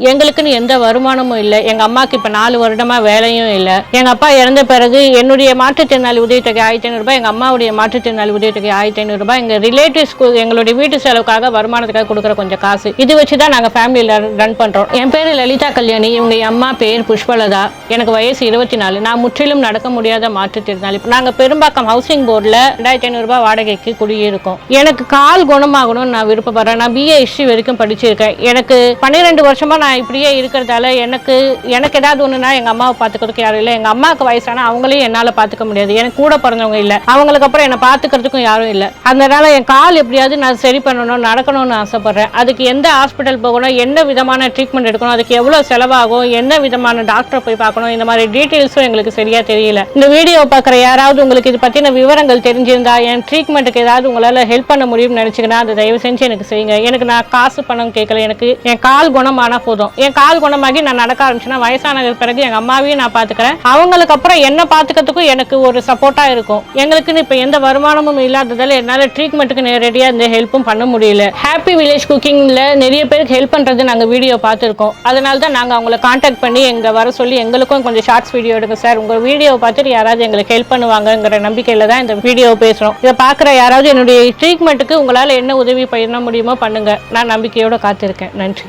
எங்களுக்குன்னு எந்த வருமானமும் இல்லை. எங்க அம்மாக்கு இப்ப நாலு வருடமா வேலையும் இல்லை. எங்க அப்பா இறந்த பிறகு என்னுடைய மாற்றுத்திறனாளி உதவித்தொகை ஆயிரத்தி ஐநூறு ரூபாய் எங்க அம்மாவுடைய மாற்றுத்திறனாளி உதவித்தொகை ஆயிரத்தி ஐநூறு ரூபாய். எங்க எங்களுடைய வீட்டு செலவுக்காக வருமானத்துக்காக கொடுக்குற கொஞ்சம் காசு. இது வச்சு தான் நாங்க ஃபேமிலியில ரன் பண்றோம். என் பேரு லலிதா கல்யாணி. இவங்க என் அம்மா பேர் புஷ்பலதா. எனக்கு வயசு இருபத்தி நாலு நான் முற்றிலும் நடக்க முடியாத மாற்றுத்திறனாளி. நாங்க பெரும்பாக்கம் ஹவுசிங் போர்டில் ரெண்டாயிரத்தி ஐநூறு ரூபாய் வாடகைக்கு குடியிருக்கோம். எனக்கு கால் குணமாகணும்னு நான் விருப்பப்படுறேன். நான் பிஏ ஹிஸ்ட்ரி வரைக்கும் படிச்சிருக்கேன். எனக்கு பன்னிரெண்டு வருஷமா நான் இப்படியே இருக்கிறதால எனக்கு எனக்கு ஏதாவது ஒன்றுனா எங்கள் அம்மாவை பார்த்துக்கிறதுக்கு யாரும் இல்லை. எங்கள் அம்மாவுக்கு வயசான அவங்களையும் என்னால் பார்த்துக்க முடியாது. எனக்கு கூட பிறந்தவங்க இல்லை. அவங்களுக்கு அப்புறம் என்னை பார்த்துக்கிறதுக்கும் யாரும் இல்லை. அதனால் என் கால் எப்படியாவது நான் சரி பண்ணணும் நடக்கணும்னு ஆசைப்பட்றேன். அதுக்கு எந்த ஹாஸ்பிட்டல் போகணும் என்ன விதமான ட்ரீட்மெண்ட் எடுக்கணும் அதுக்கு எவ்வளோ செலவாகும் என்ன விதமான டாக்டரை போய் பார்க்கணும் இந்த மாதிரி டீட்டெயில்ஸும் எங்களுக்கு சரியாக தெரியல. இந்த வீடியோ பார்க்குற யாராவது உங்களுக்கு இது பற்றின விவரங்கள் தெரிஞ்சிருந்தா என் ட்ரீட்மெண்ட்டுக்கு ஏதாவது உங்களால் ஹெல்ப் பண்ண முடியும்னு நினைச்சீங்கன்னா அதை தயவு செஞ்சு எனக்கு செய்யுங்க. எனக்கு நான் காசு பணம் கேட்கல. எனக்கு என் கால் குணமானா போதும். என் கால் குணமாகி நான் நடக்க ஆரம்பிச்சுன்னா வயசானதுக்கு பிறகு எங்க அம்மாவையும் நான் பாத்துக்கிறேன். அவங்களுக்கு அப்புறம் என்ன பாத்துக்கிறதுக்கும் எனக்கு ஒரு சப்போர்ட்டா இருக்கும். எங்களுக்குன்னு இப்ப எந்த வருமானமும் இல்லாததால என்னால ட்ரீட்மெண்ட்டுக்கு நேரடியா இந்த ஹெல்ப்பும் பண்ண முடியல. ஹாப்பி வில்லேஜ் குக்கிங்ல நிறைய பேருக்கு ஹெல்ப் பண்றது நாங்க வீடியோ பார்த்துருக்கோம் அதனால தான் நாங்க அவங்கள காண்டாக்ட் பண்ணி எங்க வர சொல்லி எங்களுக்கும் கொஞ்சம் ஷார்ட்ஸ் வீடியோ எடுங்க சார் உங்க வீடியோ பார்த்துட்டு யாராவது எங்களுக்கு ஹெல்ப் பண்ணுவாங்கங்கிற நம்பிக்கையில தான் இந்த வீடியோ பேசுறோம். இதை பார்க்குற யாராவது என்னுடைய ட்ரீட்மெண்ட்டுக்கு உங்களால என்ன உதவி பண்ண முடியுமோ பண்ணுங்க. நான் நம்பிக்கையோட காத்திருக்கேன். நன்றி.